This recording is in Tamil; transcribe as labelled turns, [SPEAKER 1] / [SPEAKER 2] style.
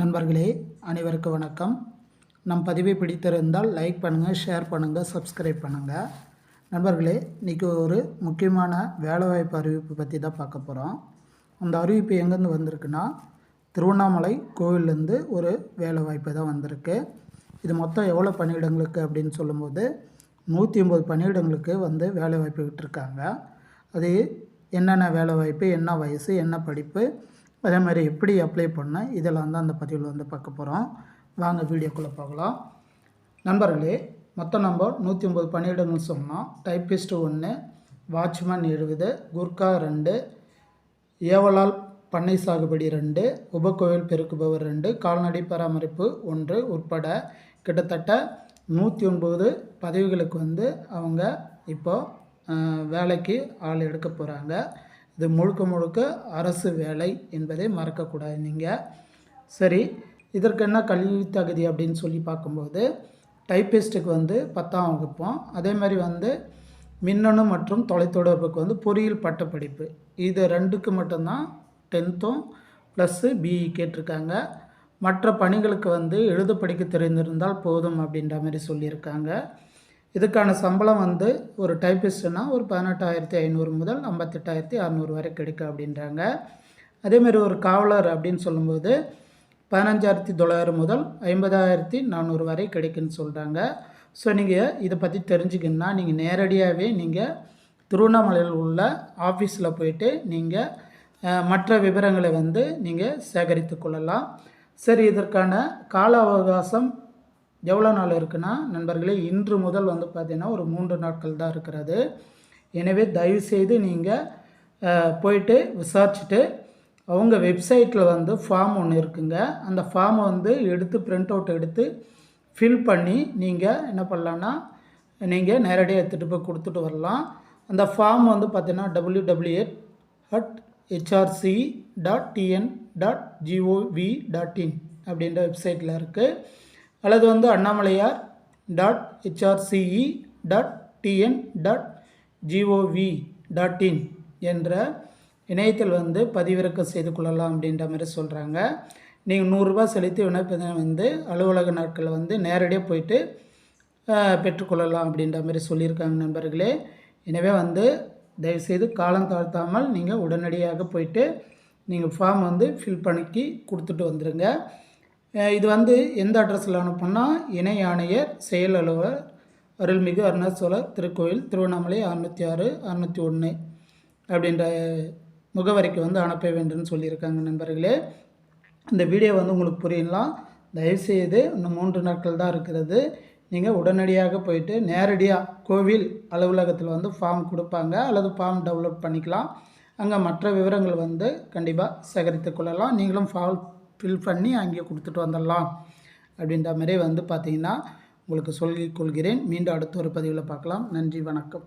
[SPEAKER 1] நண்பர்களே அனைவருக்கும் வணக்கம். நம் பதிவை பிடித்திருந்தால் லைக் பண்ணுங்கள் ஷேர் பண்ணுங்கள் சப்ஸ்கிரைப் பண்ணுங்கள் நண்பர்களே இன்றைக்கி ஒரு முக்கியமான வேலைவாய்ப்பு அறிவிப்பு பற்றி தான் பார்க்க போகிறோம் அந்த அறிவிப்பு எங்கேருந்து வந்திருக்குன்னா திருவண்ணாமலை கோவிலேருந்து ஒரு வேலைவாய்ப்பு தான் வந்திருக்கு. இது மொத்தம் எவ்வளோ பணியிடங்களுக்கு அப்படின்னு சொல்லும்போது நூற்றி ஐம்பது பணியிடங்களுக்கு வந்து வேலைவாய்ப்பு விட்டுருக்காங்க. அது என்னென்ன வேலைவாய்ப்பு என்ன வயசு என்ன படிப்பு அதே மாதிரி எப்படி அப்ளை பண்ண இதெல்லாம் தான் அந்த பதிவில் வந்து பார்க்க போகிறோம் வாங்க வீடியோக்குள்ளே பார்க்கலாம் நண்பர்களே மொத்தம் நம்ம நூற்றி ஒம்பது பணியிடங்கள் சொன்னோம். டைப்பிஸ்ட் ஒன்று வாட்ச்மேன் எழுபது குர்கா ரெண்டு ஏவலால் பண்ணை சாகுபடி ரெண்டு உபக்கோயில் பெருக்குபவர் ரெண்டு கால்நடை பராமரிப்பு ஒன்று உட்பட கிட்டத்தட்ட நூற்றி ஒன்பது பதவிகளுக்கு வந்து அவங்க இப்போது வேலைக்கு ஆள் எடுக்க போகிறாங்க இது முழுக்க முழுக்க அரசு வேலை என்பதை மறக்கக்கூடாது நீங்கள் சரி இதற்கு என்ன கல்வி தகுதி அப்படின்னு சொல்லி பார்க்கும்போது டைப்பிஸ்ட்டுக்கு வந்து பத்தாம் வகுப்போம் அதே மாதிரி வந்து மின்னணு மற்றும் தொலைத்தொடர்புக்கு வந்து பொறியியல் பட்டப்படிப்பு. இது ரெண்டுக்கு மட்டும்தான் டென்த்தும் ப்ளஸ்ஸு பிஇ கேட்டிருக்காங்க. மற்ற பணிகளுக்கு வந்து எழுத படிக்க தெரிந்திருந்தால் போதும் அப்படின்ற மாதிரி சொல்லியிருக்காங்க. இதுக்கான சம்பளம் வந்து ஒரு டைப்பிஸ்ட்னா ஒரு பதினெட்டாயிரத்தி ஐநூறு முதல் ஐம்பத்தெட்டாயிரத்தி அறநூறு வரை கிடைக்கும் அப்படின்றாங்க. அதேமாரி ஒரு காவலர் அப்படின்னு சொல்லும்போது பதினஞ்சாயிரத்தி தொள்ளாயிரம் முதல் ஐம்பதாயிரத்தி நானூறு வரை கிடைக்குன்னு சொல்கிறாங்க ஸோ நீங்கள் இதை பற்றி தெரிஞ்சுக்கணுன்னா நீங்கள் நேரடியாகவே நீங்கள் திருவண்ணாமலையில் உள்ள ஆஃபீஸில் போயிட்டு நீங்கள் மற்ற விவரங்களை வந்து நீங்கள் சேகரித்து கொள்ளலாம். சரி இதற்கான கால அவகாசம் எவ்வளோ நாள் இருக்குன்னா நண்பர்களே இன்று முதல் வந்து பார்த்திங்கன்னா ஒரு மூன்று நாட்கள் தான் இருக்கிறது. எனவே தயவுசெய்து நீங்கள் போயிட்டு விசாரிச்சுட்டு அவங்க வெப்சைட்டில் வந்து ஃபார்ம் ஒன்று இருக்குங்க. அந்த ஃபார்மை வந்து எடுத்து பிரிண்ட் அவுட் எடுத்து ஃபில் பண்ணி நீங்கள் என்ன பண்ணலான்னா நீங்கள் நேரடியாக எடுத்துகிட்டு போய் கொடுத்துட்டு வரலாம். அந்த ஃபார்ம் வந்து பார்த்தீங்கன்னா W W Ed at HRC dot TN dot GOV dot in அப்படின்ற வெப்சைட்டில் இருக்குது அல்லது வந்து Annamalaiyar dot HRCE dot TN dot GOV dot in என்ற இணையத்தில் வந்து பதிவிறக்கம் செய்து கொள்ளலாம் அப்படின்ற மாதிரி சொல்கிறாங்க நீங்கள் நூறுரூபா செலுத்தி விண்ணப்பத்தை வந்து அலுவலக நாட்களில் வந்து நேரடியாக போயிட்டு பெற்றுக்கொள்ளலாம் அப்படின்ற மாதிரி சொல்லியிருக்காங்க நண்பர்களே. எனவே வந்து தயவுசெய்து காலம் தாழ்த்தாமல் நீங்கள் உடனடியாக போயிட்டு நீங்கள் ஃபார்ம் வந்து ஃபில் பண்ணிக்கி கொடுத்துட்டு வந்துடுங்க இது வந்து எந்த அட்ரஸில் அனுப்புனா இணை ஆணையர் செயல் அலுவலர் அருள்மிகு அருணாச்சோலர் திருக்கோயில் திருவண்ணாமலை அறுநூற்றி ஆறு அறுநூற்றி ஒன்று அப்படின்ற முகவரிக்கு வந்து அனுப்ப வேண்டும்னு சொல்லியிருக்காங்க நண்பர்களே. இந்த வீடியோ வந்து உங்களுக்கு புரியலாம் தயவுசெய்து இன்னும் மூன்று நாட்கள் தான் இருக்கிறது. நீங்கள் உடனடியாக போயிட்டு நேரடியாக கோவில் அலுவலகத்தில் வந்து ஃபார்ம் கொடுப்பாங்க அல்லது ஃபார்ம் டவுன்லோட் பண்ணிக்கலாம். அங்கே மற்ற விவரங்கள் வந்து கண்டிப்பாக சேகரித்து கொள்ளலாம். நீங்களும் ஃபால் ஃபில் பண்ணி அங்கே கொடுத்துட்டு வந்துடலாம். அப்படின்ற மாதிரி வந்து பார்த்திங்கன்னா உங்களுக்கு சொல்லிக் கொள்கிறேன். மீண்டும் அடுத்த ஒரு பதிவில் பார்க்கலாம். நன்றி வணக்கம்.